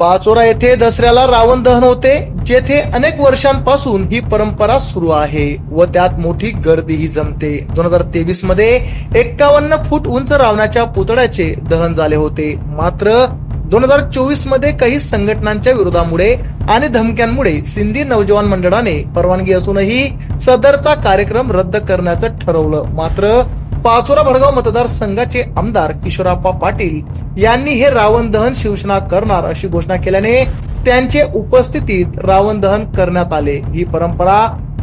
पाचोरा येथे दसऱ्याला रावण दहन होते जेथे अनेक वर्षांपासून ही परंपरा सुरू आहे व त्यात मोठी गर्दीही जमते. दोन हजार तेवीसमध्ये एक्कावन्न फूट उंच रावणाच्या पुतळ्याचे दहन झाले होते. मात्र दोन हजार चोवीसमध्ये काही संघटनांच्या विरोधामुळे आणि धमक्यांमुळे सिंधी नौजवान मंडळाने परवानगी असूनही सदरचा कार्यक्रम रद्द करण्याचं ठरवलं. मात्र पाचोरा भडगाव मतदारसंघाचे आमदार किशोराप्पा पाटील यांनी हे रावण दहन शिवसेना करणार अशी घोषणा केल्याने त्यांचे उपस्थितीत रावण दहन करण्यात आले. ही परंपरा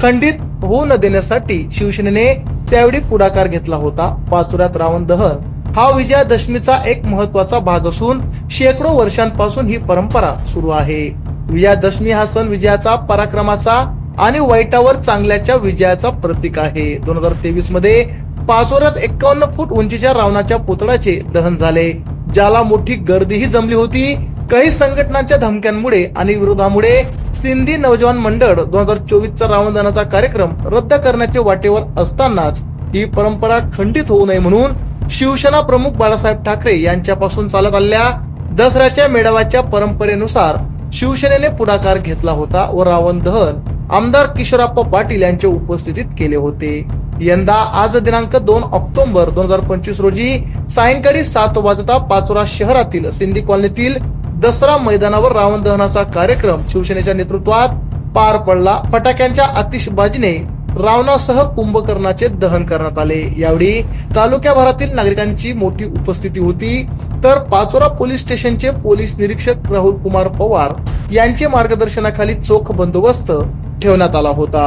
खंडित होऊ न देण्यासाठी शिवसेनेने त्यावेळी पुढाकार घेतला होता. पाचोऱ्यात रावण दहन हा विजयादशमीचा एक महत्त्वाचा भाग असून शेकडो वर्षांपासून ही परंपरा सुरू आहे. विजयादशमी हा सण विजयाचा पराक्रमाचा आणि वाईटावर चांगल्याच्या विजयाचा प्रतीक आहे. दोन हजार तेवीसमध्ये पाचोऱ्यात एक्कावन्न फूट उंचीच्या रावणाच्या पुतळ्याचे दहन झाले ज्याला मोठी गर्दीही जमली होती. काही संघटनांच्या धमक्यांमुळे आणि विरोधामुळे सिंधी नौजवान मंडळ दोन हजार चोवीसचा रावण दहनाचा कार्यक्रम रद्द करण्याचे वाटेवर असतानाच ही परंपरा खंडित होऊ नये म्हणून शिवसेना प्रमुख बाळासाहेब ठाकरे यांच्यापासून चालत आलेल्या दसऱ्याच्या मेळाव्याच्या परंपरेनुसार शिवसेनेने पुढाकार घेतला होता व रावण दहन आमदार किशोरप्पा पाटील यांच्या उपस्थितीत केले होते. यंदा आज दिनांक दोन ऑक्टोबर दोन हजार पंचवीस रोजी सायंकाळी सात वाजता पाचोरा शहरातील सिंधी कॉलनीतील दसरा मैदानावर रावण दहनाचा कार्यक्रम शिवसेनेच्या नेतृत्वात पार पडला. फटाक्यांच्या आतिषबाजीने रावणासह कुंभकर्णाचे दहन करण्यात आले. यावेळी तालुक्याभरातील नागरिकांची मोठी उपस्थिती होती. तर पाचोरा पोलीस स्टेशनचे पोलीस निरीक्षक राहुल कुमार पवार यांचे मार्गदर्शनाखाली चोख बंदोबस्त ठेवण्यात आला होता.